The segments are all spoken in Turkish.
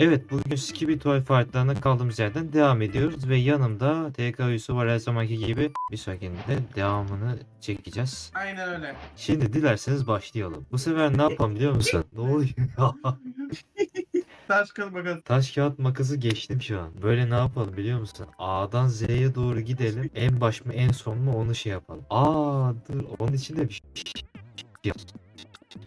Evet bugün Skibi Toy Fight'larına kaldığımız yerden devam ediyoruz ve yanımda TK Yusuf var her zamanki gibi bir sonrakinde devamını çekeceğiz. Aynen öyle. Şimdi dilerseniz başlayalım. Bu sefer ne yapalım biliyor musun? Ne oluyor? Taş kal bakalım. Taş kağıt makası geçtim şu an. Böyle ne yapalım biliyor musun? A'dan Z'ye doğru gidelim. En baş mı en son mu onu şey yapalım. Aa dur onun için de bir şey.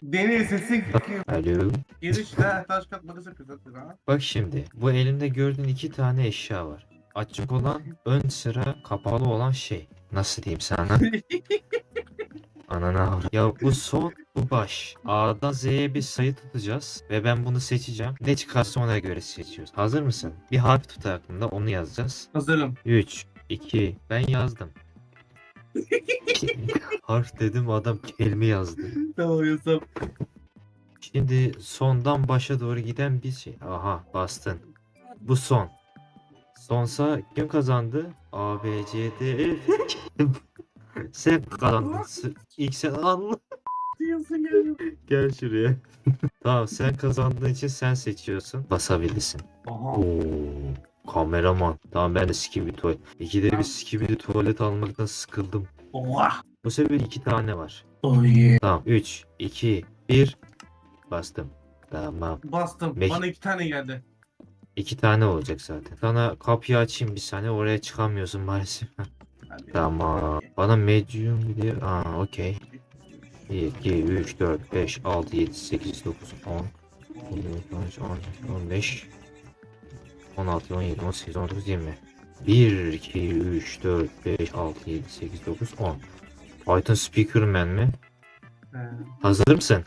Deniz sesin Alo. girişte taş makası kızartır ha. Bak şimdi bu elimde gördüğün iki tane eşya var. Açık olan ön sıra kapalı olan şey. Nasıl diyeyim sana? Anana avra- Ya bu son bu baş. A'dan Z'ye bir sayı tutacağız ve ben bunu seçeceğim. Ne çıkarsa ona göre seçiyoruz. Hazır mısın? Bir harf tut aklında onu yazacağız. Hazırım. 3, 2, ben yazdım. Harf dedim adam kelime yazdı. Tamam Yusuf. Şimdi sondan başa doğru giden bir şey. Aha bastın. Bu son. Sonsa kim kazandı? A, B, C, D, E, F. sen kazandın. İlk sen geliyor. Gel şuraya. tamam sen kazandığın için sen seçiyorsun. Basabilirsin. Aha. Oo, kameraman. Tamam ben de skibidi tuvalet. İkide bir skibidi tuvalet almaktan sıkıldım. Oha. Bu sefer iki tane var. Yeah. Tamam 3, 2, 1. Bastım. Tamam. Bastım. Mek- Bana iki tane geldi. İki tane olacak zaten. Sana kapıyı açayım bir saniye. Oraya çıkamıyorsun maalesef. Hadi. tamam. Bana medium gidiyor. Aa okey. 1, 2, 3, 4, 5, 6, 7, 8, 9, 10, 11, 12, 13, 15, 16, 17, 18, 19, 20. 1, 2, 3, 4, 5, 6, 7, 8, 9, 10. Python Speakerman mi? He. Hazır mısın?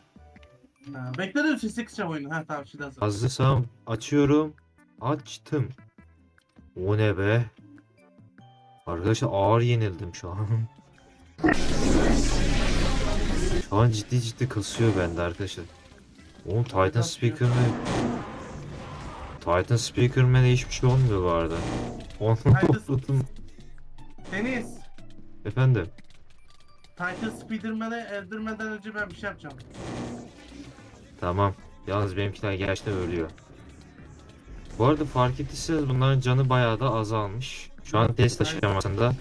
Ha, Bekle de sesi kısacağım oyunu. Ha tamam şimdi hazır. Hazırsam açıyorum. Açtım. O ne be? Arkadaşlar ağır yenildim şu an. Şu an ciddi ciddi kasıyor bende arkadaşlar. Oğlum Titan Kasıyor. Speaker'me Titan Speaker'me hiçbir şey olmuyor bu arada. Onu topladım. Deniz. Efendim. Titan Spiderman'e öldürmeden önce ben bir şey yapacağım. Tamam. Yalnız benimkiler gerçekten ölüyor. Bu arada fark ettiyseniz bunların canı bayağı da azalmış. Şu an test aşamasında.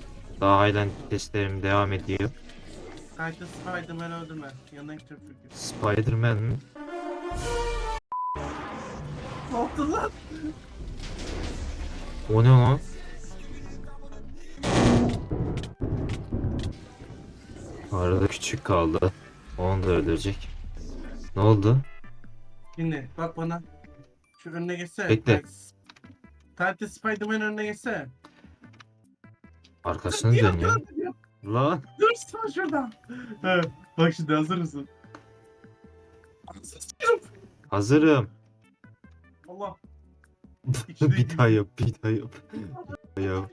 Daha halen testlerim devam ediyor. Titan Spiderman'ı öldürme. Yanına gideceğim çünkü. Spider-Man mi? Ne oldu lan? O ne lan? Arada küçük kaldı. Onu da öldürecek. Ne oldu? Dinle bak bana. Şu önüne geçsene. Bekle. Titan Spiderman önüne geçsene. Arkasını Diyor, dönüyor. diyor, diyor. Lan. Dur sen şurada. He, bak şimdi hazır mısın? Hazırım. Allah. bir daha yap, bir daha yap. Bir daha yap.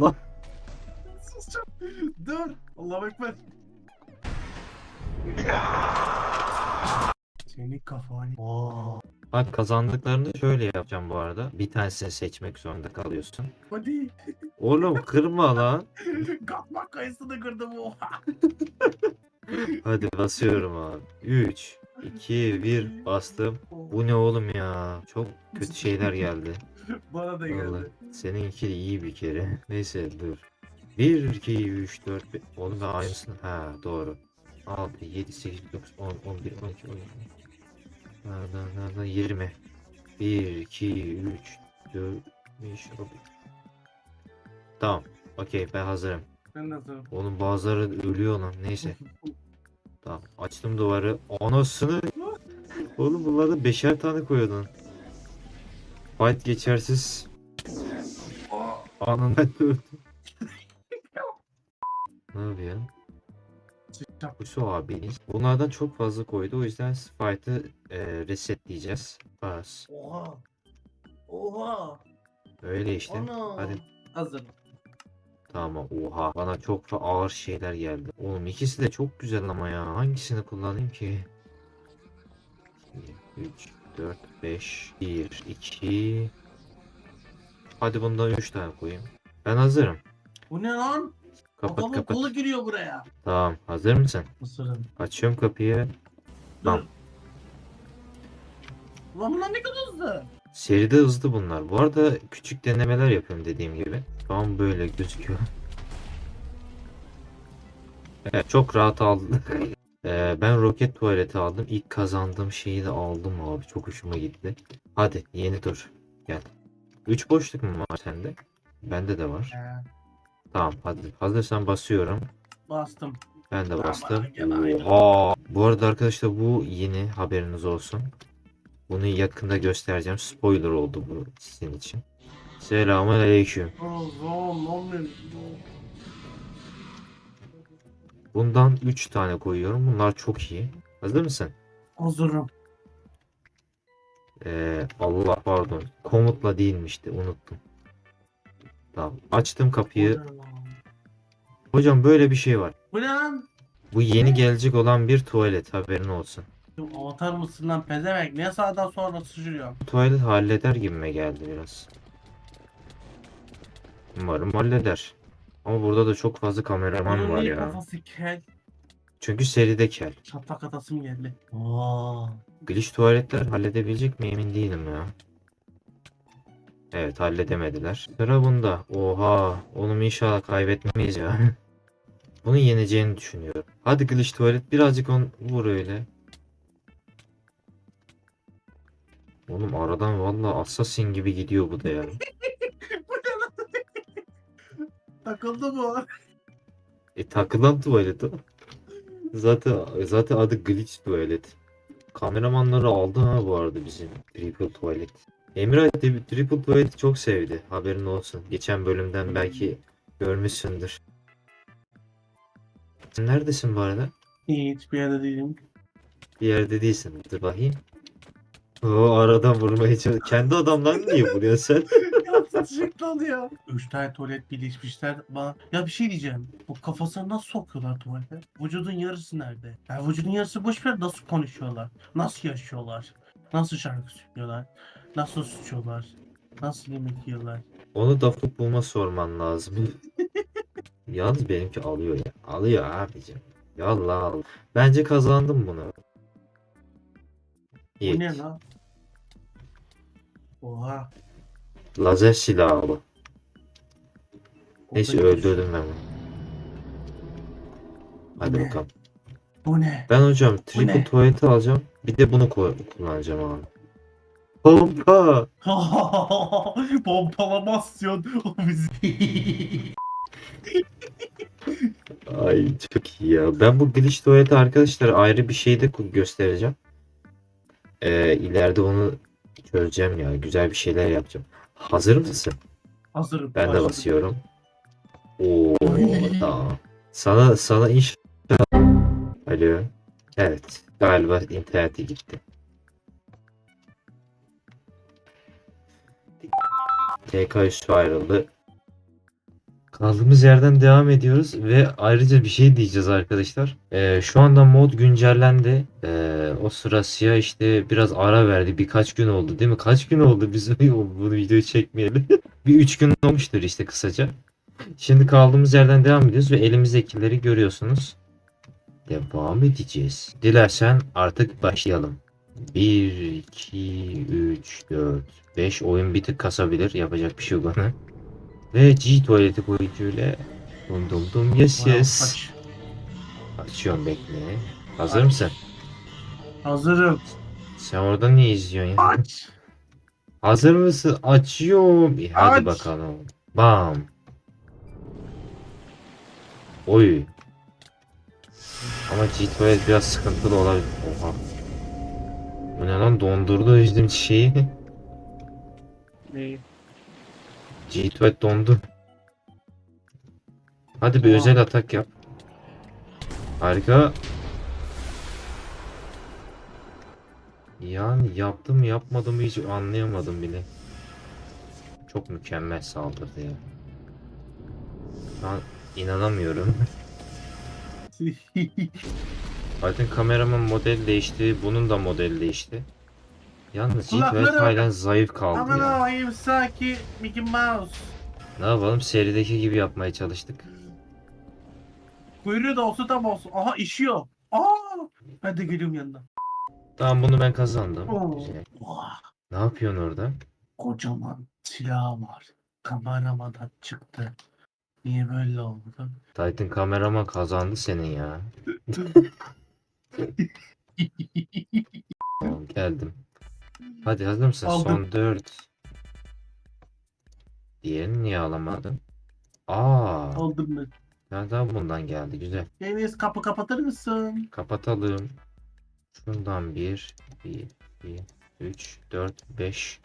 Lan. Susacağım. Dur. Allah ekber. Senin kafanı. Bak kazandıklarını şöyle yapacağım bu arada. Bir tanesini seçmek zorunda kalıyorsun. Hadi. Oğlum kırma lan. Kalkmak kayısını kırdım oha. Hadi basıyorum abi. 3, 2, 1 bastım. Bu ne oğlum ya? Çok kötü şeyler geldi. Bana da Vallahi. geldi. Seninki de iyi bir kere. Neyse dur. 1, 2, 3, 4, 5. Oğlum da aynısını. Ha doğru. 6, 7, 8, 9, 10, 11, 12, 13. Nereden nereden 20. 1, 2, 3, 4, 5, 6. Tamam. Okey ben hazırım. Ben de hazırım. Oğlum bazıları ölüyor lan. Neyse. Tamam. Açtım duvarı. Anasını. Oğlum bunlarda beşer tane koyuyordun. Fight geçersiz. Anında öldüm. ne yapıyor? Su abiniz. Bunlardan çok fazla koydu. O yüzden fight'ı e, resetleyeceğiz. Bas. Oha. Oha. Öyle işte. Ana. Hadi. Hazır. Tamam. Oha. Bana çok fa- ağır şeyler geldi. Oğlum ikisi de çok güzel ama ya. Hangisini kullanayım ki? 3, 4, 5, 1, 2. Hadi bundan 3 tane koyayım. Ben hazırım. Bu ne lan? Kapat Babamın kapat. kolu giriyor buraya. Tamam. Hazır mısın? Mısırım. Açıyorum kapıyı. Dur. Tamam. Lan bunlar ne kadar hızlı. Seride hızlı bunlar. Bu arada küçük denemeler yapıyorum dediğim gibi. Şu an böyle gözüküyor. Evet çok rahat aldım. Ee, ben roket tuvaleti aldım. İlk kazandığım şeyi de aldım abi. Çok hoşuma gitti. Hadi yeni tur. Gel. 3 boşluk mu var sende? Bende de var. He, Tamam hadi. Hazırsan basıyorum. bastım. Ben de Aman bastım. gel aynen. Oha. Bu arada arkadaşlar bu yeni haberiniz olsun. Bunu yakında göstereceğim. Spoiler oldu bu sizin için. Selamun aleyküm. Bundan 3 tane koyuyorum. Bunlar çok iyi. Hazır mısın? Hazırım. Ee, Allah pardon. Komutla değilmişti. Unuttum. Tamam. Açtım kapıyı. Hocam böyle bir şey var. Bu ne lan? Bu yeni gelecek olan bir tuvalet. Haberin olsun. Avatar mısın lan pezevenk? Niye sağdan sonra sıçrıyor? Bu tuvalet halleder gibime geldi biraz. Umarım halleder. Ama burada da çok fazla kameraman Bunun var ya. kafası kel? Çünkü seride kel. Çatlak atasım geldi. Aa. Glitch tuvaletler halledebilecek mi emin değilim ya. Evet halledemediler. Sıra bunda. Oha. Oğlum inşallah kaybetmeyiz ya. Bunu yeneceğini düşünüyorum. Hadi glitch tuvalet birazcık on vur öyle. Oğlum aradan valla assassin gibi gidiyor bu da ya. Takıldı bu. E takılan tuvalet o. Zaten zaten adı glitch tuvalet. Kameramanları aldı ha bu arada bizim triple tuvalet. Emre de triple tuvaleti çok sevdi. Haberin olsun. Geçen bölümden belki görmüşsündür. Sen neredesin bu arada? İyi hiçbir yerde değilim. Bir yerde değilsin. Dur bakayım. O aradan vurmaya çalış. Kendi adamlarını niye vuruyorsun sen? ya oluyor. Üç tane tuvalet birleşmişler bana. Ya bir şey diyeceğim. Bu kafasına nasıl sokuyorlar tuvalete? Vücudun yarısı nerede? Ya vücudun yarısı boş ver nasıl konuşuyorlar? Nasıl yaşıyorlar? Nasıl şarkı söylüyorlar? Nasıl sıçıyorlar? Nasıl yemek yiyorlar? Onu da futboluma sorman lazım. Yalnız benimki alıyor ya. Alıyor abicim. Yallah al. Bence kazandım bunu. Bu İyi. ne lan? Oha. Lazer silahı bu. Neyse öldürdüm ben bunu. Hadi Ne? bakalım. Bu ne? Ben hocam triple tuvaleti alacağım. Bir de bunu kullanacağım abi. Pompa. Pompalamasyon. Ay çok iyi ya. Ben bu glitch tuvaleti arkadaşlar ayrı bir şeyde ku- göstereceğim. Ee, ileride onu çözeceğim ya. Güzel bir şeyler yapacağım. Hazır mısın? Hazırım. Ben de başladım. basıyorum. Oo tamam. Sana sana inşallah. Alo. Evet. Galiba interneti gitti. TK üstü ayrıldı. Kaldığımız yerden devam ediyoruz ve ayrıca bir şey diyeceğiz arkadaşlar. Ee, şu anda mod güncellendi. Ee, o sıra siyah işte biraz ara verdi. Birkaç gün oldu değil mi? Kaç gün oldu biz bu videoyu çekmeyeli? bir üç gün olmuştur işte kısaca. Şimdi kaldığımız yerden devam ediyoruz ve elimizdekileri görüyorsunuz. Devam edeceğiz. Dilersen artık başlayalım. 1, 2, 3, 4, 5 oyun bir tık kasabilir. Yapacak bir şey yok ona. Ve G tuvaleti boyutuyla dum dum dum yes yes. aç. Açıyorum bekle. Hazır Aç. mısın? Hazırım. Sen orada ne izliyorsun ya? Aç. Hazır mısın? Açıyorum. İyi, hadi Aç. bakalım. Bam. Oy. Ama G tuvalet biraz sıkıntılı olabilir. Oha. Bu ne lan dondurdu bizim şeyi. Neyi? G tuvalet dondu. Hadi bir özel atak yap. Harika. Yani yaptım yapmadım hiç anlayamadım bile. Çok mükemmel saldırdı ya. An inanamıyorum. Zaten kameraman model değişti. Bunun da modeli değişti. Yalnız tuvalet Kulakları- halen zayıf kaldı Aman ya. Allah'ım sanki Mickey Mouse. Ne yapalım serideki gibi yapmaya çalıştık. Kuyruğu da olsa tam olsun. Aha işiyor. Aa, ben de geliyorum yanına. Tamam bunu ben kazandım. Oo. Güzel. Oha, Ne yapıyorsun orada? kocaman silah var. Kameramadan çıktı. Niye böyle oldu? Titan kameraman kazandı senin ya. Tamam geldim. Hadi hazır mısın? Aldım. Son 4. Diğerini niye alamadın? Aa, Aldım ben. nereden bundan geldi? Güzel. Deniz kapı kapatır mısın? Kapatalım. Şundan 1, 1, 2, 3, 4, 5.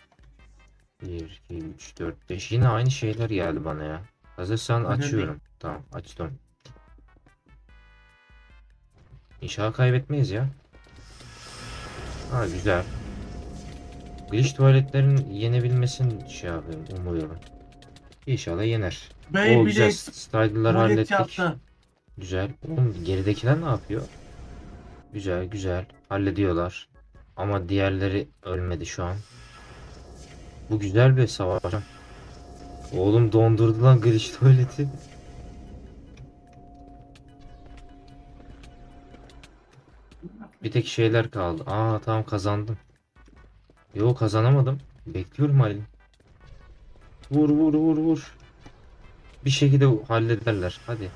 1, 2, 3, 4, 5. Yine aynı şeyler geldi bana ya. Hazırsan Önemli açıyorum. Tamam açtım. İnşallah kaybetmeyiz ya. Ha güzel. Glitch tuvaletlerin yenebilmesini şey yapıyorum, umuyorum. İnşallah yener. Bey O bir güzel de tuvalet hallettik. yaptı. Güzel. Oğlum geridekiler ne yapıyor? Güzel güzel. Hallediyorlar. Ama diğerleri ölmedi şu an. Bu güzel bir savaş. Oğlum dondurdu lan glitch tuvaleti. Bir tek şeyler kaldı. Aa tamam kazandım. Yo kazanamadım. Bekliyorum Halil. Vur vur vur vur. Bir şekilde hallederler. Hadi.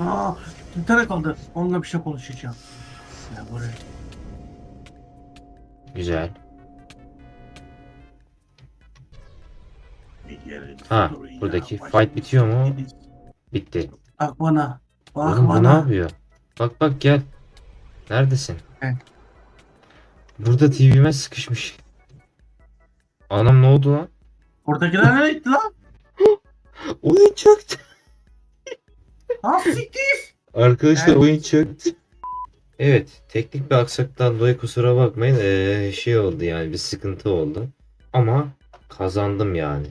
Aa, bir tane kaldı. Onunla bir şey konuşacağım. Ya buraya. Güzel. Ha, buradaki fight bitiyor mu? şey. Bitti. Bak bana. Bak Oğlum bu ne bana. yapıyor? Bak bak gel. Neredesin? He. Burada TV'me sıkışmış. Anam ne oldu lan? Buradakiler nereye gitti lan? Oyun çöktü. Ha siktir. Arkadaşlar Evet. oyun çöktü. Evet, teknik bir aksaktan dolayı kusura bakmayın. Ee, şey oldu yani bir sıkıntı oldu. Ama kazandım yani.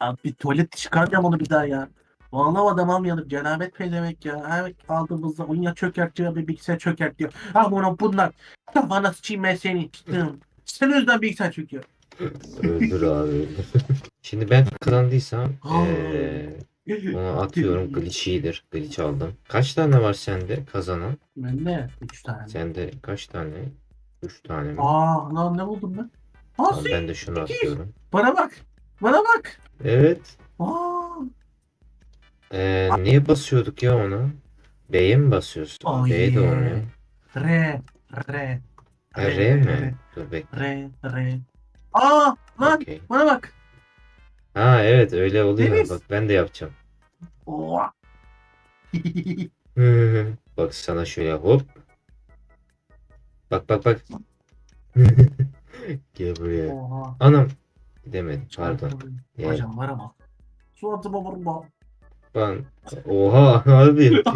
Abi tuvalet çıkaracağım onu bir daha ya. Vallahi adam almayalım. Cenabet demek ya. Her aldığımızda oyun ya çökertiyor bir bilgisayar çökertiyor. Ha bunu bunlar. Kafana sıçayım ben seni. Sen yüzden bilgisayar çöküyor. Öldür abi. Şimdi ben kazandıysam Aa. ee, onu atıyorum. Glitch iyidir. Glitch aldım. Kaç tane var sende kazanan? Ben de 3 tane. Sende kaç tane? 3 tane mi? Aa lan ne buldum ben? Aa ben de şunu atıyorum. Bana bak. Bana bak. Evet. Aa. Ee, niye basıyorduk ya ona? B'ye mi basıyorsun? Oh B'ye de yeah. olmuyor. R. R. Ha, R mi? Dur bekle. R. R. Aa lan Okey. bana bak. Ha evet öyle oluyor. Deniz. Bak ben de yapacağım. Oha. Bak sana şöyle hop. Bak bak bak. Gel buraya. Oha. Anam. Gidemedim pardon. Hocam var ama. Suratıma vurma. Ben. Oha harbi.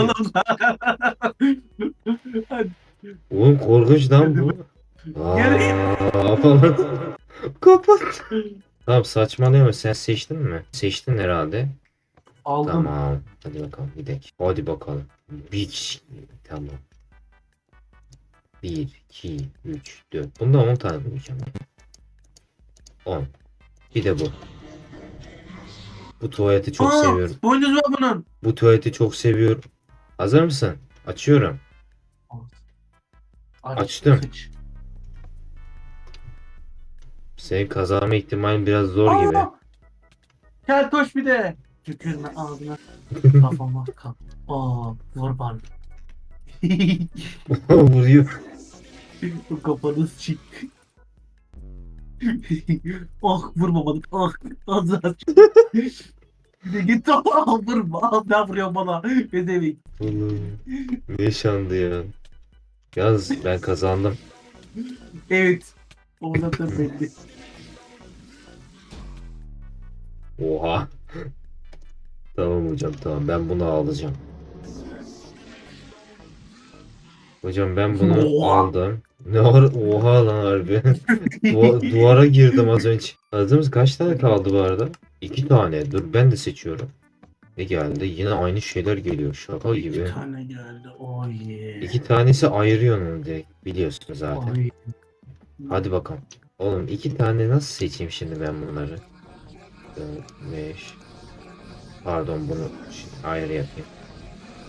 Oğlum korkunç lan bu. Aa, falan. Kapat. Tamam saçmalama sen seçtin mi? Seçtin herhalde. Aldım. Tamam. Hadi bakalım gidelim. Hadi bakalım. Bir kişi. Tamam. 1, 2, 3, 4. Bunda 10 tane bulacağım. 10. Bir de bu. Bu tuvaleti çok Aa, seviyorum. Boynuz var bunun. Bu tuvaleti çok seviyorum. Hazır mısın? Açıyorum. Aç, Açtım. sıç. Senin kazanma ihtimalin biraz zor gibi. Aa! Keltoş bir de. Tükürme ağzına. Kafama kal. Aa, vur bana. Vuruyor. Bu kafanı çık. ah vurma bana. Ah ağzına aç. Bir de git ah vurma. Ah ne vuruyor bana. Ne demek. Oğlum, Ne yaşandı ya? Yalnız ben kazandım. Evet. Oğlatım belli. Oha. tamam hocam tamam ben bunu alacağım. Hocam ben bunu Oha. aldım. Ne var? Oha lan harbi. Duva- duvara girdim az önce. Adımız kaç tane kaldı bu arada? İki tane. Dur ben de seçiyorum. Ne geldi? Yine aynı şeyler geliyor. Şaka İki gibi. tane geldi. Oh yeah. İki tanesi ayırıyor onu direkt. Biliyorsun zaten. Oy. Hadi bakalım. Oğlum iki tane nasıl seçeyim şimdi ben bunları? 5 Pardon bunu ayrı yapayım.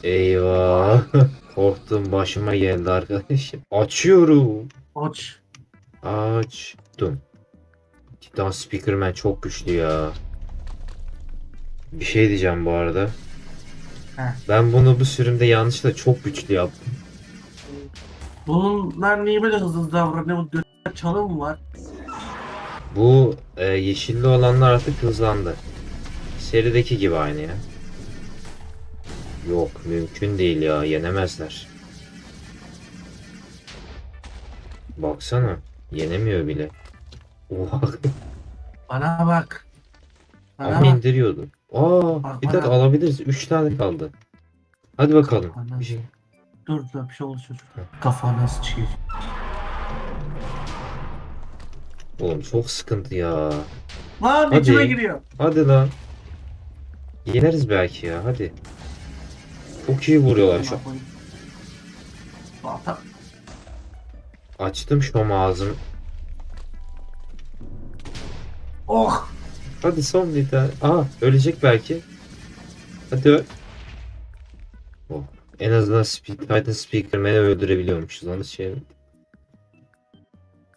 Eyvah. Korktum başıma geldi arkadaşım. Açıyorum. Aç. Açtım. Titan Speakerman çok güçlü ya. Bir şey diyeceğim bu arada. Heh. Ben bunu bu sürümde yanlışlıkla çok güçlü yaptım. Bunlar niye böyle hızlı hızlı davranıyor? Bu gö- çalı mı var? Bu e, yeşilli olanlar artık hızlandı. Serideki gibi aynı ya. Yok mümkün değil ya yenemezler. Baksana yenemiyor bile. Oha Bana bak. Bana ama bak. indiriyordu. Aa Bak bir dakika bana. alabiliriz. 3 tane kaldı. Hadi bakalım. Bana. Bir şey. Dur dur bir şey çocuk. Kafana sıçıyor. Oğlum çok sıkıntı ya. Lan Hadi. içime giriyor. Hadi lan. Yeneriz belki ya hadi. Çok iyi vuruyorlar şu an. Açtım şu ağzımı. Oh. Hadi son bir tane. Aha ölecek belki. Hadi öl. Oh. En azından Speed, Titan Speakerman'ı öldürebiliyormuşuz. Onu şey.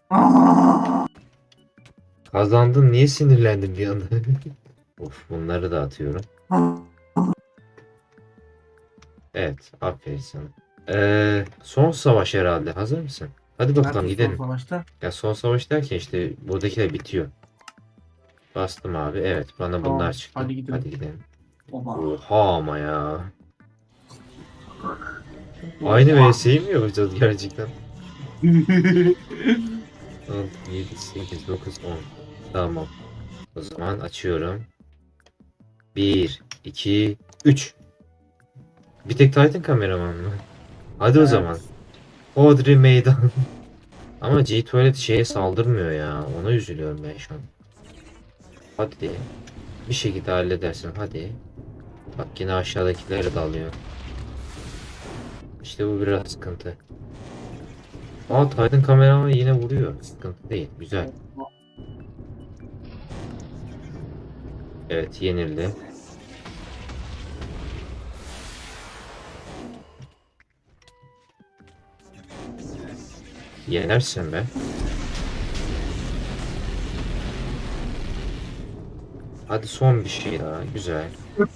Aa! Kazandın niye sinirlendin bir anda? of bunları da atıyorum. Evet aferin sana. Ee, son savaş herhalde. Hazır mısın? Hadi bakalım Nerede gidelim. son savaşta? Ya son savaş derken işte buradakiler bitiyor. Bastım abi. Evet bana Tamam, bunlar çıktı. hadi gidelim. Hadi gidelim. Oba. Oha ama ya. Aynı VS'yi mi yapacağız gerçekten? 6, 7, 8, 9, 10. Tamam. O zaman açıyorum. 1, 2, 3. Bir tek Titan kameraman mı? Hadi o Evet. zaman. Audrey meydan. Ama G-Tuvalet şeye saldırmıyor ya. Ona üzülüyorum ben şu an. Hadi. Bir şekilde halledersin hadi. Bak yine aşağıdakileri dalıyor. İşte bu biraz sıkıntı. Aa Titan kameraman yine vuruyor. Sıkıntı değil. Güzel. Evet yenildi. Yenersin be. Hadi son bir şey daha. Güzel.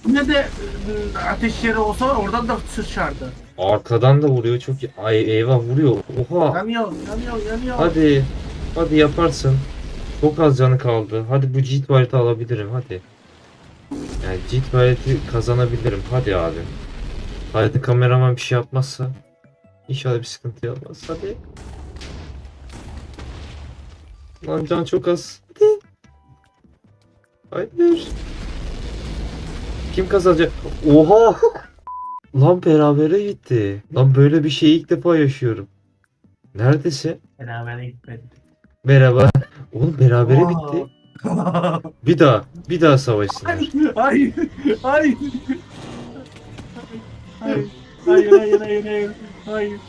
Ne de e, ateş yeri olsa oradan da sıçardı. Arkadan da vuruyor çok iyi. Ay eyvah vuruyor. Oha. Yanıyor, yanıyor, yanıyor. Hadi. Hadi yaparsın. Çok az canı kaldı. Hadi bu G tuvaleti alabilirim hadi. Yani G tuvaleti kazanabilirim. Hadi abi. Hadi kameraman bir şey yapmazsa. İnşallah bir sıkıntı yapmaz. Hadi. Lan can çok az. Hadi. Hayır. Kim kazanacak? Oha! Lan berabere gitti. Lan böyle bir şeyi ilk defa yaşıyorum. Neredesin? Berabere gitmedi. Merhaba. Oğlum berabere Aa. bitti. Bir daha. Bir daha savaşsınlar. Hayır, hayır. Hayır, hayır, hayır, hayır, hayır, hayır.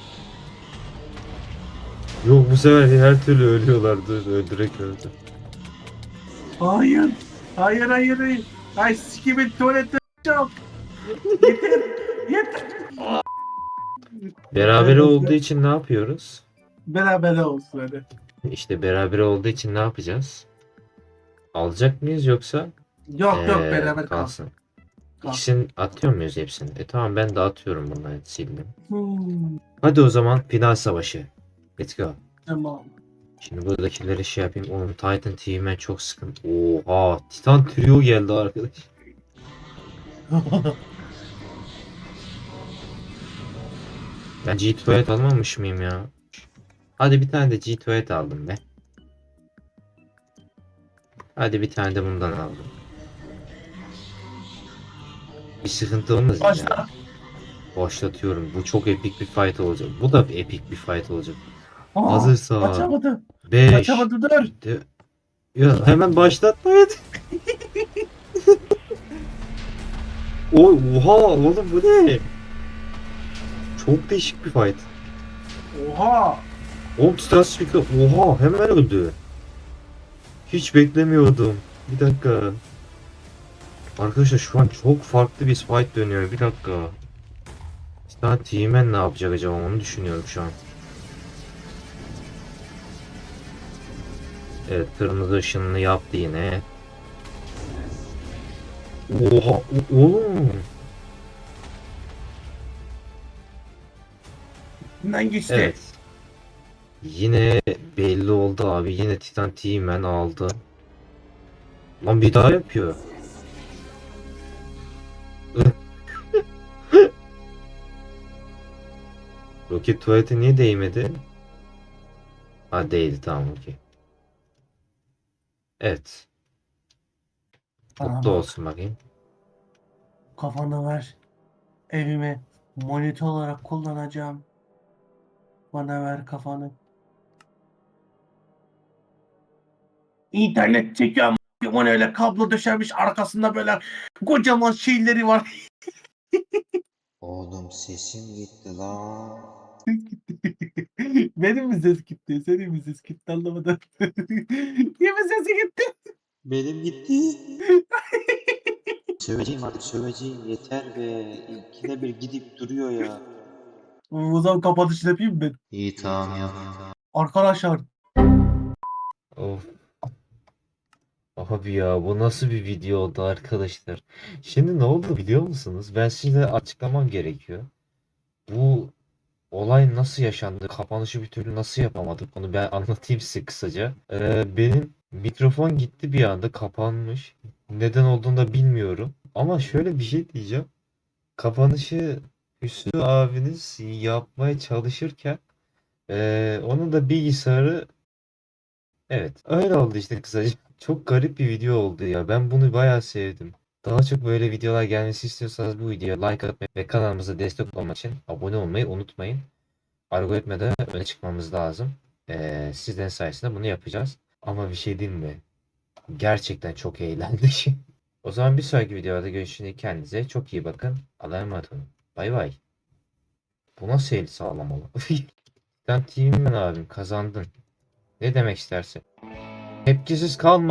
Yok bu sefer her türlü ölüyorlar. Dur öldürek öldü. Hayır, hayır, hayır, hayır. Ay sikimin tuvalette çal. Yeter, yeter. Berabere olduğu için ne yapıyoruz? Beraber olsun hadi. İşte berabere olduğu için ne yapacağız? Alacak mıyız yoksa? Yok yok Ee, beraber kalsın. kalsın. Kal. İkisini atıyor muyuz hepsini? E tamam ben de atıyorum bunları sildim. Hmm, Hadi o zaman final savaşı. Let's go. tamam. Şimdi buradakileri şey yapayım. Oğlum Titan TV'men çok sıkıntı. Oha Titan Trio geldi arkadaş. Ben G tuvalet almamış mıyım ya? Hadi bir tane de G tuvalet aldım be. Hadi bir tane de bundan aldım. Bir sıkıntı olmaz ya. Başla. Başlatıyorum. Bu çok epik bir fight olacak. Bu da epik bir fight olacak. Aa, Hazırsa. Açamadı. 5 Açamadı dur. Ya hemen başlatma evet. o oha oğlum bu ne? Çok değişik bir fight. Oha. Oğlum Titan Speaker oha hemen öldü. Hiç beklemiyordum. Bir dakika. Arkadaşlar şu an çok farklı bir fight dönüyor. Bir dakika. Titan T-Man ne yapacak acaba onu düşünüyorum şu an. Evet kırmızı ışınını yaptı yine. Oha oğlum. Ben geçti. Evet. Yine belli oldu abi. Yine Titan T-Man aldı. Lan bir daha yapıyor. Rocket tuvalete niye değmedi? Ha değdi tamam okey. Evet. Bana Mutlu bak, olsun bakayım. Kafanı ver. Evimi monitör olarak kullanacağım. Bana ver kafanı. İnternet çekiyor ama öyle kablo döşenmiş arkasında böyle kocaman şeyleri var. Oğlum sesim gitti lan. Benim mi ses gitti? Senin mi ses gitti anlamadım. Kimin sesi gitti? Benim gitti. söveceğim artık söveceğim yeter be. İkide bir gidip duruyor ya. O zaman kapanış yapayım ben. İyi tamam ya. Arkadaşlar Of. Abi ya bu nasıl bir video oldu arkadaşlar? Şimdi ne oldu biliyor musunuz? Ben size açıklamam gerekiyor. Bu olay nasıl yaşandı? Kapanışı bir türlü nasıl yapamadık? Onu ben anlatayım size kısaca. Ee, benim mikrofon gitti bir anda kapanmış. Neden olduğunu da bilmiyorum. Ama şöyle bir şey diyeceğim. Kapanışı Hüsnü abiniz yapmaya çalışırken ee, onun da bilgisayarı Evet, öyle oldu işte kısaca. Çok garip bir video oldu ya. Ben bunu bayağı sevdim. Daha çok böyle videolar gelmesi istiyorsanız bu videoya like atmayı ve kanalımıza destek olmak için abone olmayı unutmayın. Algoritmada öne çıkmamız lazım. Ee, sizlerin sayesinde bunu yapacağız. Ama bir şey diyeyim mi? Gerçekten çok eğlendik. O zaman bir sonraki videoda görüşürüz. Kendinize çok iyi bakın. Allah'a emanet olun. Bay bay. Bu nasıl el sağlamalı? Sen team'in abim kazandın. Ne demek istersin? Tepkisiz kalma.